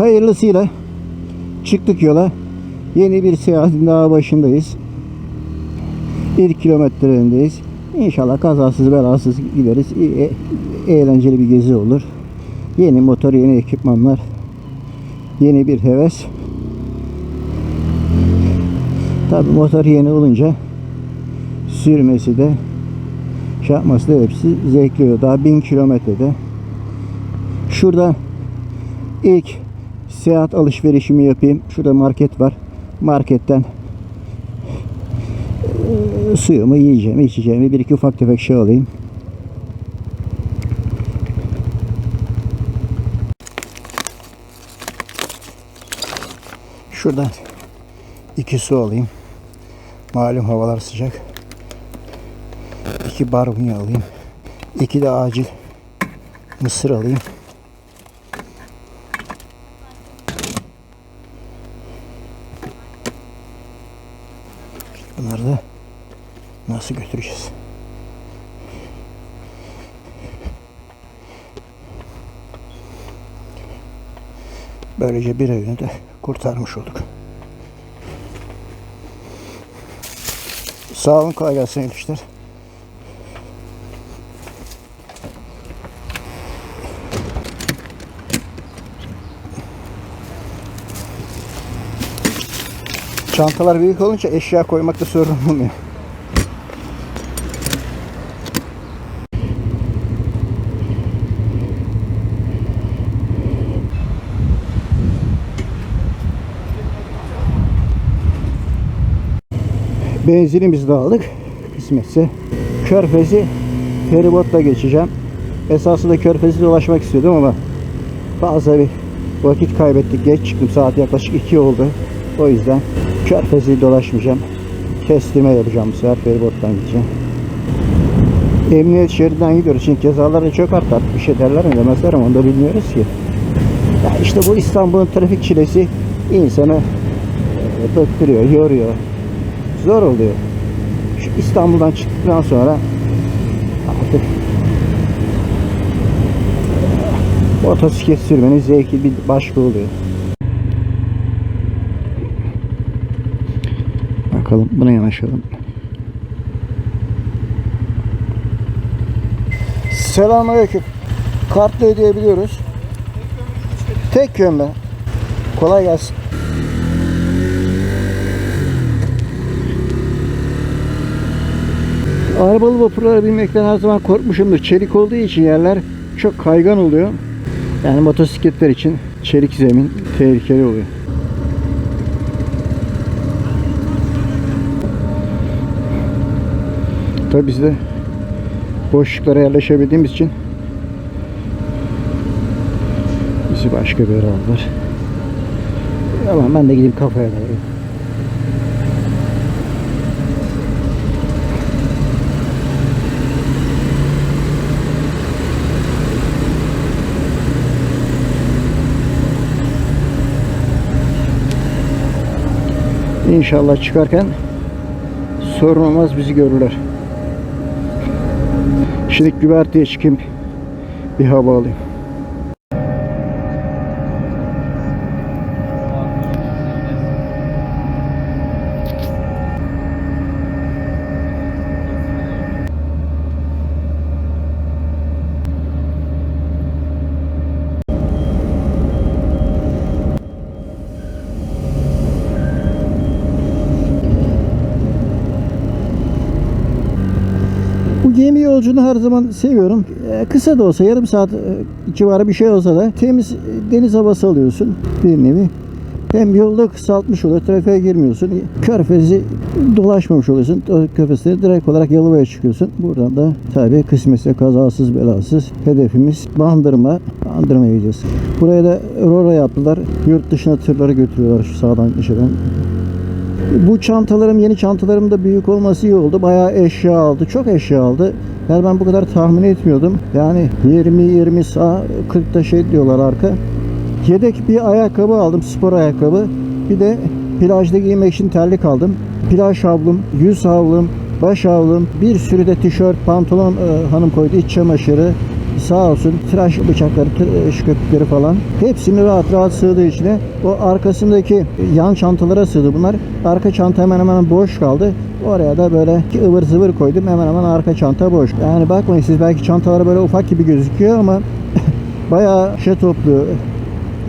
Hayırlısıyla çıktık yola. Yeni bir seyahatin daha başındayız. İlk kilometrelerindeyiz. İnşallah kazasız belasız gideriz. E- eğlenceli bir gezi olur. Yeni motor, yeni ekipmanlar, yeni bir heves. Tabi motor yeni olunca sürmesi de şey yapması da hepsi zevkli. Daha 1000 kilometrede. Şuradan ilk seyahat alışverişimi yapayım. Şurada market var. Marketten eee, suyumu yiyeceğim, içeceğimi bir iki ufak tefek şey alayım. Şuradan iki su alayım. Malum havalar sıcak. İki barbunya alayım. İki de acil mısır alayım. Bunları da nasıl götüreceğiz? Böylece bir öğünü de kurtarmış olduk. Sağ olun kolay gelsin ilişkiler. Çantalar büyük olunca eşya koymakta sorun olmuyor. Benzinimizi de aldık. Kısmetse. Körfezi feribotla geçeceğim. Esasında Körfez'i dolaşmak istiyordum ama fazla bir vakit kaybettik. Geç çıktım. Saat yaklaşık 2 oldu. O yüzden Körfez'i dolaşmayacağım. Kestime yapacağım bu sefer. Feribottan gideceğim. Emniyet şeridinden gidiyoruz. Çünkü cezalar da çok arttı. Artık Bir şey derler mi demezler ama onu da bilmiyoruz ki. Ya işte bu İstanbul'un trafik çilesi insanı e, bıktırıyor, yoruyor zor oluyor. Şu İstanbul'dan çıktıktan sonra artık motosiklet sürmenin zevki bir başka oluyor. Bakalım buna yanaşalım. Selamünaleyküm. Kartla ödeyebiliyoruz. Tek mü? Kolay gelsin. Arabalı vapurlara binmekten her zaman korkmuşumdur. Çelik olduğu için yerler çok kaygan oluyor. Yani motosikletler için çelik zemin tehlikeli oluyor. Tabi biz de boşluklara yerleşebildiğimiz için bizi başka bir yere aldılar. Ama ben de gideyim kafaya doğru. İnşallah çıkarken sorun olmaz bizi görürler. Şimdi güverteye çıkayım bir hava alayım. Yolculuğunu her zaman seviyorum. Ee, kısa da olsa yarım saat e, civarı bir şey olsa da temiz e, deniz havası alıyorsun bir nevi. Hem yolda kısaltmış oluyor, trafiğe girmiyorsun. Körfezi dolaşmamış oluyorsun. Körfez'de direkt olarak Yalova'ya çıkıyorsun. Buradan da tabii kısmetse kazasız belasız hedefimiz Bandırma. Bandırma'ya gideceğiz. Buraya da Rora yaptılar. Yurt dışına tırları götürüyorlar şu sağdan köşeden. Bu çantalarım, yeni çantalarım da büyük olması iyi oldu. Bayağı eşya aldı. Çok eşya aldı. Yani ben bu kadar tahmin etmiyordum. Yani 20-20 sağ 40 da şey diyorlar arka. Yedek bir ayakkabı aldım. Spor ayakkabı. Bir de plajda giymek için terlik aldım. Plaj havlum, yüz havlum, baş havlum, bir sürü de tişört, pantolon e, hanım koydu, iç çamaşırı, sağ olsun tıraş bıçakları, tıraş köpükleri falan hepsini rahat rahat sığdığı içine o arkasındaki yan çantalara sığdı bunlar. Arka çanta hemen hemen boş kaldı. Oraya da böyle ıvır zıvır koydum. Hemen hemen arka çanta boş. Yani bakmayın siz belki çantalar böyle ufak gibi gözüküyor ama bayağı şey topluyor.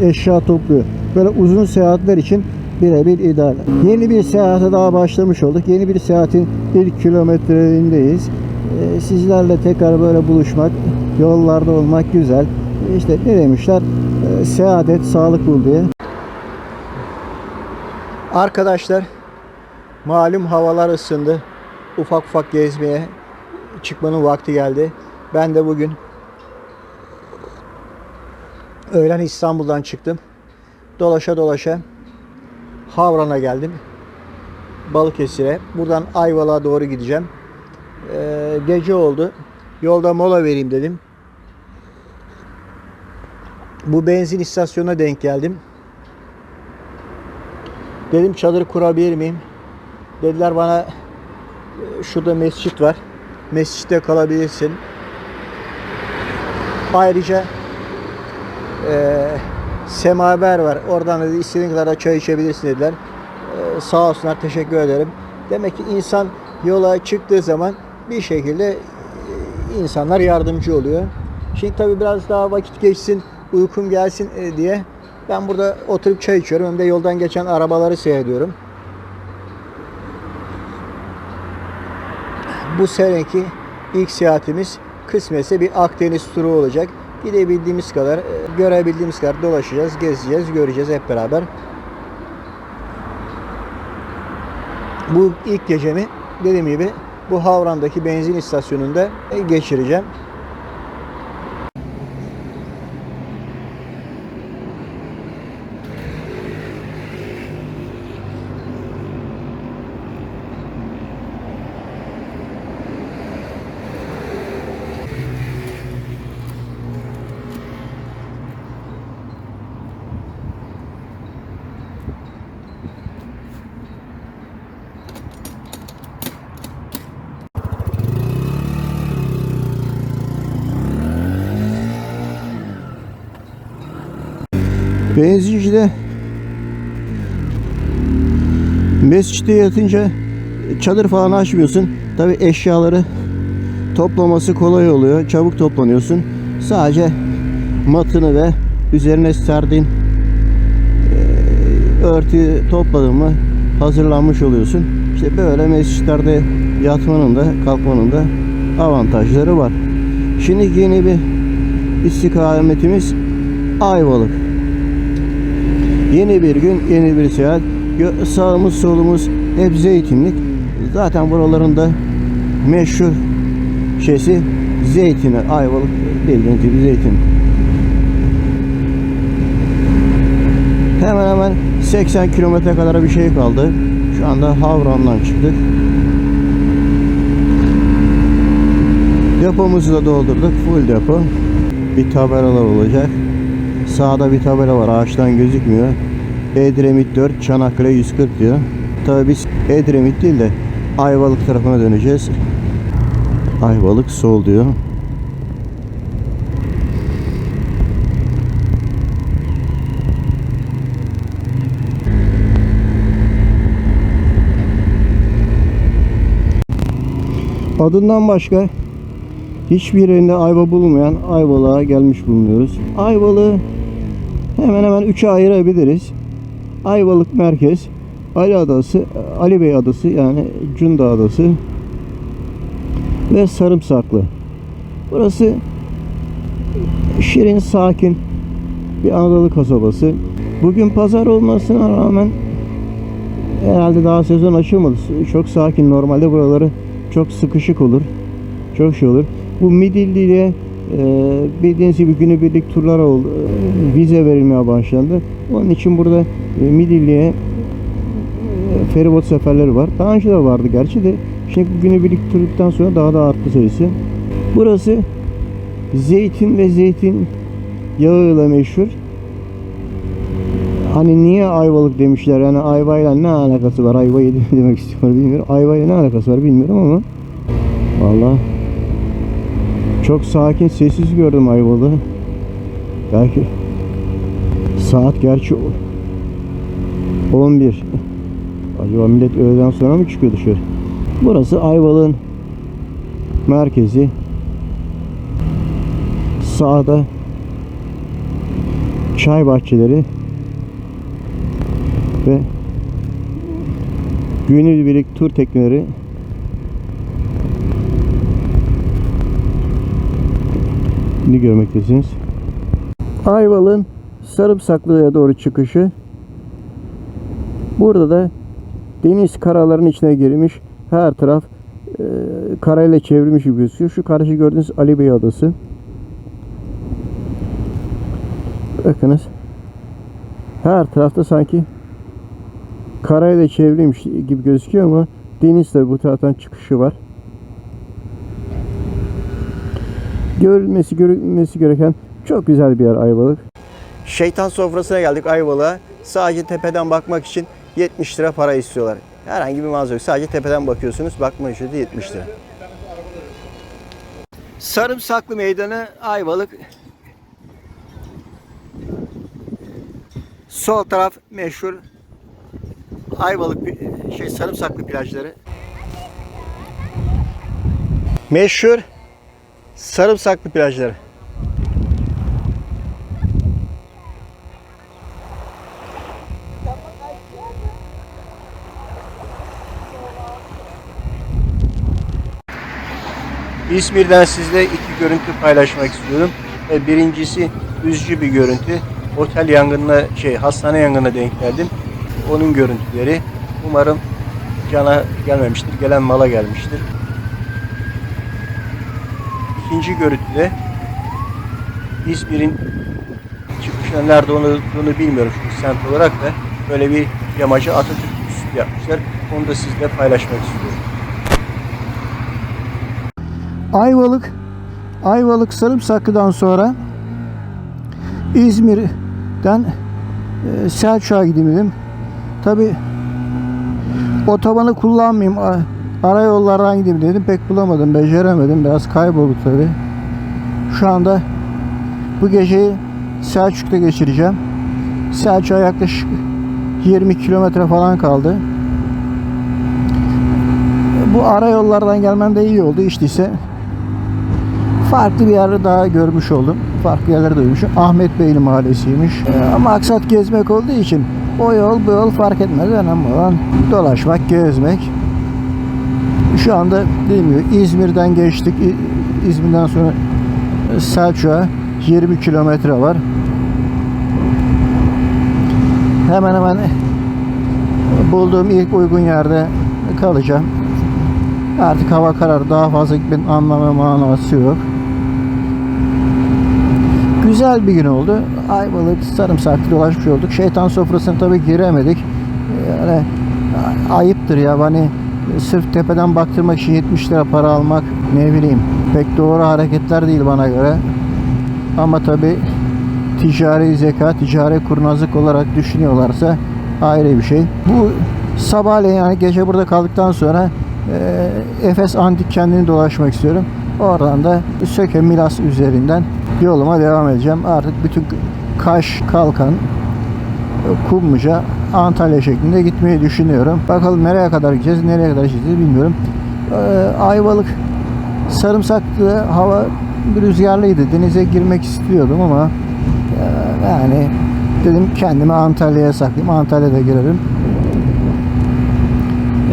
Eşya topluyor. Böyle uzun seyahatler için birebir ideal. Yeni bir seyahate daha başlamış olduk. Yeni bir seyahatin ilk kilometrelerindeyiz. Ee, sizlerle tekrar böyle buluşmak, yollarda olmak güzel. İşte ne demişler? Ee, seyahat et, sağlık bul diye. Arkadaşlar, malum havalar ısındı. Ufak ufak gezmeye çıkmanın vakti geldi. Ben de bugün öğlen İstanbul'dan çıktım. Dolaşa dolaşa Havran'a geldim. Balıkesir'e. Buradan Ayvalık'a doğru gideceğim. Ee, gece oldu. Yolda mola vereyim dedim. Bu benzin istasyonuna denk geldim. Dedim çadır kurabilir miyim? Dediler bana "E, şurada mescit var. Mescitte kalabilirsin. Ayrıca eee semaver var. Oradan dedi istediğin kadar da çay içebilirsin dediler. Eee, sağ olsunlar teşekkür ederim. Demek ki insan yola çıktığı zaman bir şekilde insanlar yardımcı oluyor. Şimdi tabii biraz daha vakit geçsin, uykum gelsin eee, diye ben burada oturup çay içiyorum. Hem de yoldan geçen arabaları seyrediyorum. Bu seneki ilk seyahatimiz kısmetse bir Akdeniz turu olacak. Gidebildiğimiz kadar, e, görebildiğimiz kadar dolaşacağız, gezeceğiz, göreceğiz hep beraber. Bu ilk gecemi dediğim gibi bu Havran'daki benzin istasyonunda geçireceğim. Benzincide mescitte yatınca çadır falan açmıyorsun. Tabi eşyaları toplaması kolay oluyor. Çabuk toplanıyorsun. Sadece matını ve üzerine serdiğin eee, örtüyü topladın mı hazırlanmış oluyorsun. İşte böyle mescitlerde yatmanın da kalkmanın da avantajları var. Şimdi yeni bir istikametimiz Ayvalık. Yeni bir gün, yeni bir seyahat. Sağımız solumuz hep zeytinlik. Zaten buraların da meşhur şeysi zeytini. Ayvalık bildiğiniz gibi zeytin. Hemen hemen 80 kilometre kadar bir şey kaldı. Şu anda Havran'dan çıktık. Depomuzu da doldurduk. Full depo. Bir tabelalar olacak. Sağda bir tabela var. Ağaçtan gözükmüyor. Edremit 4, Çanakkale 140 diyor. Tabii biz Edremit değil de Ayvalık tarafına döneceğiz. Ayvalık sol diyor. Adından başka hiçbir yerinde ayva bulunmayan Ayvalık'a gelmiş bulunuyoruz. Ayvalık'ı hemen hemen üçe ayırabiliriz. Ayvalık merkez, Ali Adası, Ali Bey Adası yani Cunda Adası ve Sarımsaklı. Burası şirin, sakin bir Anadolu kasabası. Bugün pazar olmasına rağmen herhalde daha sezon açılmadı. Çok sakin. Normalde buraları çok sıkışık olur. Çok şey olur. Bu Midilli'ye e, bildiğiniz gibi günübirlik turlar oldu. Vize verilmeye başlandı. Onun için burada e, Midilli'ye e, feribot seferleri var. Daha önce de vardı gerçi de şimdi günübirlik turluktan sonra daha da arttı sayısı. Burası zeytin ve zeytin yağıyla meşhur. Hani niye ayvalık demişler yani ayvayla ne alakası var ayva yedim demek istiyorum bilmiyorum ayvayla ne alakası var bilmiyorum ama Vallahi Çok sakin, sessiz gördüm Ayvalık'ı. Belki saat gerçi 11. Acaba millet öğleden sonra mı çıkıyor dışarı? Burası Ayvalık'ın merkezi. Sağda çay bahçeleri ve günübirlik tur tekneleri ni görmektesiniz. Ayvalık'ın Sarımsaklı'ya doğru çıkışı. Burada da deniz karaların içine girmiş. Her taraf e, karayla çevrilmiş gibi gözüküyor. Şu karşı gördüğünüz Ali Bey Adası. Bakınız. Her tarafta sanki karayla çevrilmiş gibi gözüküyor ama deniz de bu taraftan çıkışı var. Görülmesi, görülmesi gereken çok güzel bir yer Ayvalık. Şeytan sofrasına geldik Ayvalık'a. Sadece tepeden bakmak için 70 lira para istiyorlar. Herhangi bir manzara yok. Sadece tepeden bakıyorsunuz. Bakma ücreti 70 lira. Sarımsaklı Meydanı Ayvalık. Sol taraf meşhur Ayvalık şey Sarımsaklı plajları. Meşhur Sarımsaklı plajları. İzmir'den sizle iki görüntü paylaşmak istiyorum. E, Birincisi üzücü bir görüntü. Otel yangınına, şey hastane yangınına denk geldim. Onun görüntüleri. Umarım cana gelmemiştir, gelen mala gelmiştir. İkinci görüntüde İzmir'in çıkışına nerede olduğunu bilmiyorum şu semt olarak da böyle bir yamacı Atatürk üstü yapmışlar. Onu da sizle paylaşmak istiyorum. Ayvalık Ayvalık Sarımsaklı'dan sonra İzmir'den e, Selçuk'a gideyim dedim. Tabi otobanı kullanmayayım. Ara yollardan gideyim dedim. Pek bulamadım. Beceremedim. Biraz kaybolduk tabi. Şu anda bu geceyi Selçuk'ta geçireceğim. Selçuk'a yaklaşık 20 kilometre falan kaldı. Bu ara yollardan gelmem de iyi oldu. İşte ise farklı bir yerde daha görmüş oldum. Farklı yerlerde duymuşum. Ahmet Beyli mahallesiymiş. Ee, maksat gezmek olduğu için o yol bu yol fark etmez. Önemli olan dolaşmak, gezmek. Şu anda değil mi? İzmir'den geçtik. İzmir'den sonra Selçuk'a 20 kilometre var. Hemen hemen bulduğum ilk uygun yerde kalacağım. Artık hava karar daha fazla gitmenin anlamı manası yok. Güzel bir gün oldu. Ayvalık sarımsaklı dolaşmış olduk. Şeytan sofrasına tabii giremedik. Yani ayıptır ya hani sırf tepeden baktırmak için 70 lira para almak ne bileyim pek doğru hareketler değil bana göre. Ama tabii ticari zeka, ticari kurnazlık olarak düşünüyorlarsa ayrı bir şey. Bu sabahleyin yani gece burada kaldıktan sonra e, Efes Antik kendini dolaşmak istiyorum. Oradan da Söke Milas üzerinden yoluma devam edeceğim. Artık bütün Kaş, Kalkan, Kumluca, Antalya şeklinde gitmeyi düşünüyorum. Bakalım nereye kadar gideceğiz, nereye kadar gideceğiz bilmiyorum. Ee, Ayvalık sarımsaklı hava rüzgarlıydı. Denize girmek istiyordum ama e, yani dedim kendimi Antalya'ya saklayayım. Antalya'da girerim.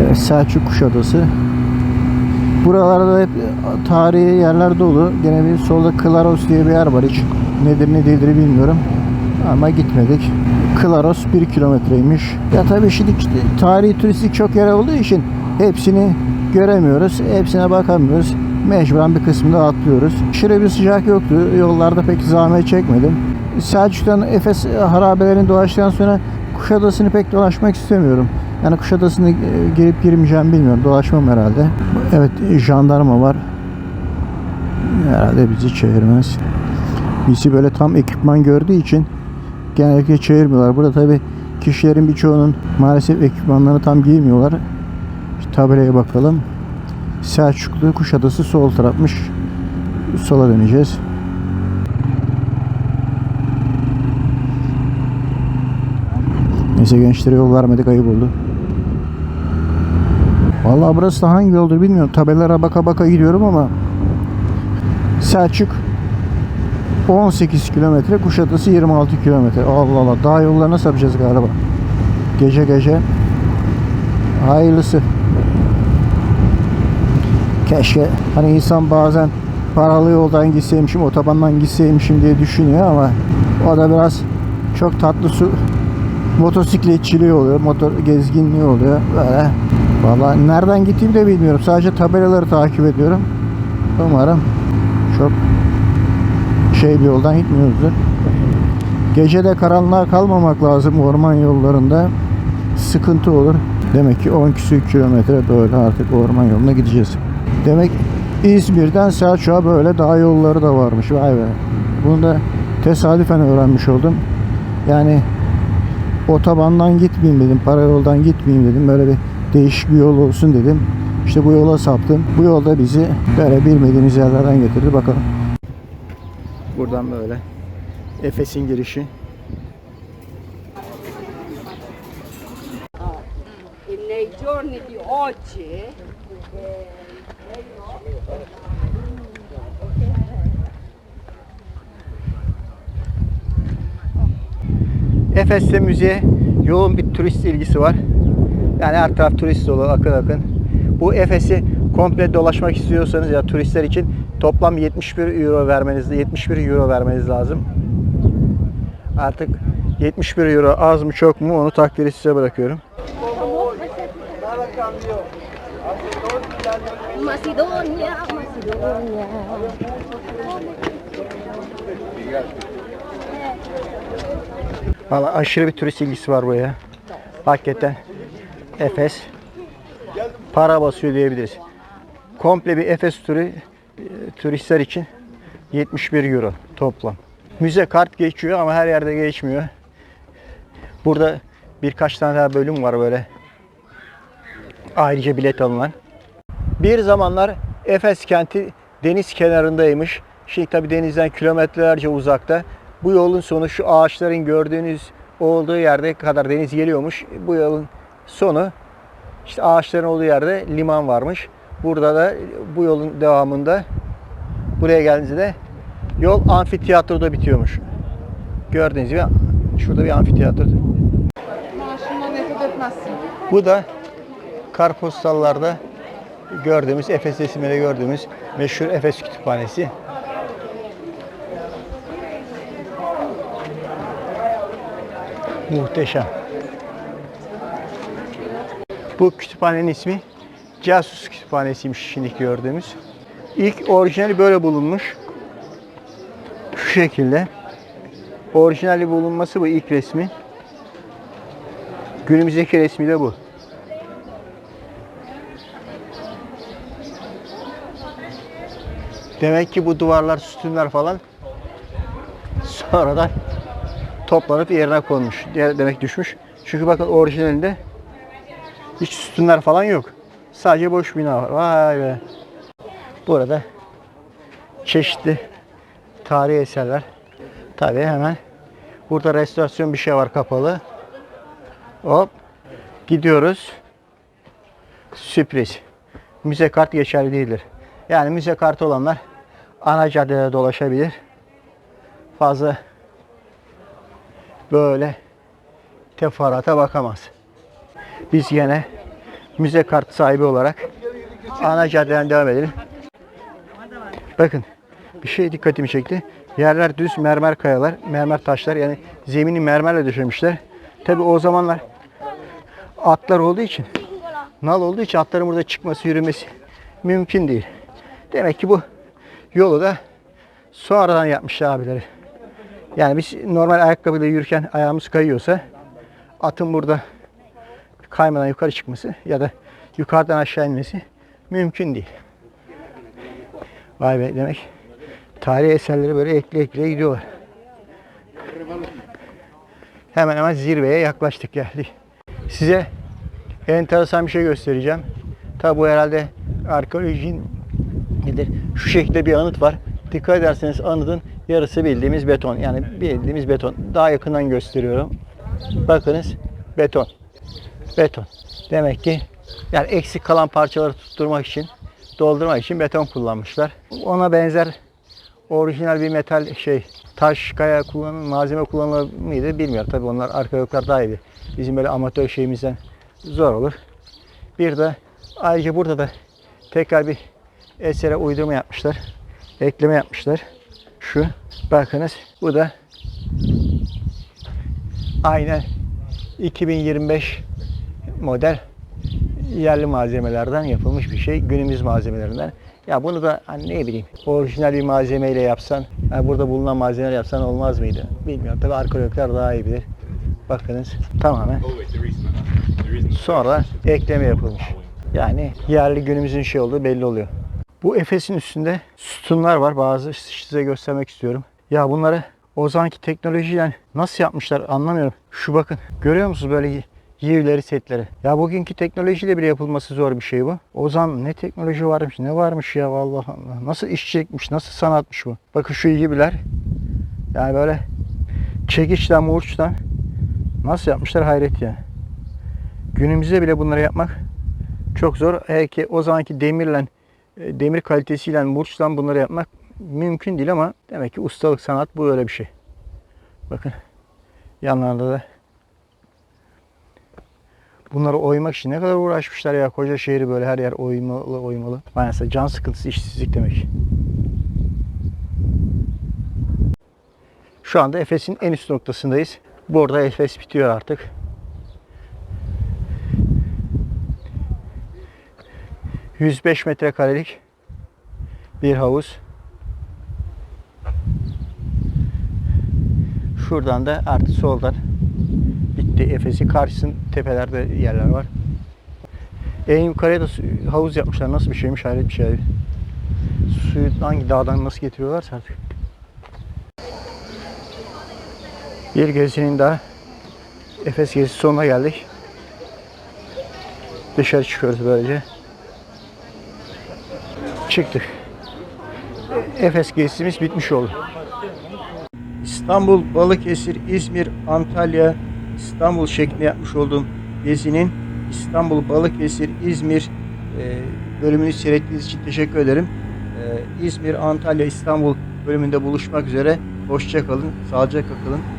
Evet, Selçuk Kuşadası. Buralarda hep tarihi yerler dolu. Gene bir solda Klaros diye bir yer var. Hiç nedir ne değildir bilmiyorum. Ama gitmedik. Klaros 1 kilometreymiş. Ya tabii şimdi işte tarihi turistik çok yer olduğu için hepsini göremiyoruz. Hepsine bakamıyoruz. Mecburen bir kısmını atlıyoruz. Aşırı bir sıcak yoktu. Yollarda pek zahmet çekmedim. Selçuk'tan Efes harabelerini dolaştıktan sonra Kuşadası'nı pek dolaşmak istemiyorum. Yani Kuşadası'nı e, girip girmeyeceğim bilmiyorum. Dolaşmam herhalde. Evet jandarma var. Herhalde bizi çevirmez. Bizi böyle tam ekipman gördüğü için genellikle çevirmiyorlar. Burada tabi kişilerin birçoğunun maalesef ekipmanlarını tam giymiyorlar. Şu tabelaya bakalım. Selçuklu Kuşadası sol tarafmış. Sola döneceğiz. Neyse gençlere yol vermedik ayıp oldu. Vallahi burası da hangi yoldur bilmiyorum. Tabelalara baka baka gidiyorum ama Selçuk 18 kilometre, Kuşadası 26 kilometre. Allah Allah. Dağ yollarına sapacağız galiba. Gece gece. Hayırlısı. Keşke hani insan bazen paralı yoldan gitseymişim, otobandan gitseymişim diye düşünüyor ama o da biraz çok tatlı su motosikletçiliği oluyor, motor gezginliği oluyor. Böyle. Vallahi nereden gittiğimi de bilmiyorum. Sadece tabelaları takip ediyorum. Umarım çok şey bir yoldan gitmiyoruzdur. Gece de karanlığa kalmamak lazım orman yollarında. Sıkıntı olur. Demek ki 10 küsür kilometre böyle artık orman yoluna gideceğiz. Demek İzmir'den Selçuk'a böyle dağ yolları da varmış. Vay be. Bunu da tesadüfen öğrenmiş oldum. Yani otobandan gitmeyeyim dedim. Para yoldan gitmeyeyim dedim. Böyle bir değişik bir yol olsun dedim. İşte bu yola saptım. Bu yolda bizi böyle bilmediğimiz yerlerden getirdi. Bakalım. Buradan böyle. Efes'in girişi. Efes'te müziğe yoğun bir turist ilgisi var. Yani her taraf turist dolu, akın akın. Bu Efes'i komple dolaşmak istiyorsanız ya turistler için toplam 71 euro vermeniz 71 euro vermeniz lazım. Artık 71 euro az mı çok mu onu takdiri size bırakıyorum. Macedonia, Macedonia. Valla aşırı bir turist ilgisi var buraya. Hakikaten Efes para basıyor diyebiliriz. Komple bir Efes turu turistler için 71 euro toplam. Müze kart geçiyor ama her yerde geçmiyor. Burada birkaç tane daha bölüm var böyle. Ayrıca bilet alınan. Bir zamanlar Efes kenti deniz kenarındaymış. Şimdi tabi denizden kilometrelerce uzakta. Bu yolun sonu şu ağaçların gördüğünüz olduğu yerde kadar deniz geliyormuş. Bu yolun sonu işte ağaçların olduğu yerde liman varmış. Burada da bu yolun devamında buraya geldiğinizde de yol amfiteyatroda bitiyormuş. Gördüğünüz gibi şurada bir amfiteyatro. Maaşından nefret etmezsin. Bu da karpostallarda gördüğümüz, Efes resimleri gördüğümüz meşhur Efes Kütüphanesi. Muhteşem. Bu kütüphanenin ismi Casus Kütüphanesi'ymiş şimdi gördüğümüz. İlk orijinali böyle bulunmuş. Şu şekilde. Orijinali bulunması bu ilk resmi. Günümüzdeki resmi de bu. Demek ki bu duvarlar, sütunlar falan sonradan toplanıp yerine konmuş. De- Demek düşmüş. Çünkü bakın orijinalinde hiç sütunlar falan yok. Sadece boş bina var. Vay be. Burada çeşitli tarihi eserler. Tabii hemen burada restorasyon bir şey var kapalı. Hop gidiyoruz. Sürpriz. Müze kart geçerli değildir. Yani müze kartı olanlar ana caddede dolaşabilir. Fazla böyle teferruata bakamaz. Biz yine müze kart sahibi olarak ana caddeden devam edelim. Bakın bir şey dikkatimi çekti. Yerler düz mermer kayalar, mermer taşlar yani zemini mermerle döşemişler. Tabi o zamanlar atlar olduğu için, nal olduğu için atların burada çıkması, yürümesi mümkün değil. Demek ki bu yolu da sonradan yapmışlar abileri. Yani biz normal ayakkabıyla yürürken ayağımız kayıyorsa atın burada kaymadan yukarı çıkması ya da yukarıdan aşağı inmesi mümkün değil. Vay be demek tarihi eserleri böyle ekle ekle gidiyorlar. Hemen hemen zirveye yaklaştık geldik. Size enteresan bir şey göstereceğim. Tabi bu herhalde arkeolojinin nedir? Şu şekilde bir anıt var. dikkat ederseniz anıtın yarısı bildiğimiz beton. Yani bildiğimiz beton. Daha yakından gösteriyorum. Bakınız beton. Beton. Demek ki yani eksik kalan parçaları tutturmak için, doldurmak için beton kullanmışlar. Ona benzer orijinal bir metal şey taş, kaya kullanın, malzeme kullanılır mıydı bilmiyorum. Tabii onlar arka yoklar daha iyi. Bizim böyle amatör şeyimizden zor olur. Bir de ayrıca burada da tekrar bir esere uydurma yapmışlar. Ekleme yapmışlar. Şu bakınız bu da aynen 2025 model yerli malzemelerden yapılmış bir şey. Günümüz malzemelerinden. Ya bunu da hani ne bileyim orijinal bir malzemeyle yapsan, yani burada bulunan malzemeler yapsan olmaz mıydı? Bilmiyorum. Tabii arkeologlar daha iyi bilir. Bakınız tamamen sonra ekleme yapılmış. Yani yerli günümüzün şey olduğu belli oluyor. Bu Efes'in üstünde sütunlar var. Bazı size göstermek istiyorum. Ya bunları o zamanki teknolojiyle nasıl yapmışlar anlamıyorum. Şu bakın. Görüyor musunuz böyle yivleri setleri? Ya bugünkü teknolojiyle bile yapılması zor bir şey bu. O zaman ne teknoloji varmış ne varmış ya vallahi Allah. Nasıl işçilikmiş nasıl sanatmış bu. Bakın şu yiviler. Yani böyle çekiçten murçtan nasıl yapmışlar hayret ya. Günümüzde bile bunları yapmak çok zor. Eğer ki o zamanki demirle e, demir kalitesiyle murçla bunları yapmak mümkün değil ama demek ki ustalık sanat bu öyle bir şey. Bakın yanlarında da bunları oymak için ne kadar uğraşmışlar ya koca şehri böyle her yer oymalı oymalı. Maalesef can sıkıntısı işsizlik demek. Şu anda Efes'in en üst noktasındayız. Burada Efes bitiyor artık. ...105 metrekarelik bir havuz. Şuradan da artık soldan bitti Efes'i. Karşısın tepelerde yerler var. En yukarıya da havuz yapmışlar. Nasıl bir şeymiş hayret bir şey. Suyu hangi dağdan nasıl getiriyorlarsa artık. Bir gezinin daha Efes gezisi sonuna geldik. Dışarı çıkıyoruz böylece. Çıktık. Efes gezimiz bitmiş oldu. İstanbul, Balıkesir, İzmir, Antalya, İstanbul şeklinde yapmış olduğum gezinin İstanbul, Balıkesir, İzmir e, bölümünü seyrettiğiniz için teşekkür ederim. E, İzmir, Antalya, İstanbul bölümünde buluşmak üzere. Hoşça kalın, sağlıcakla kalın.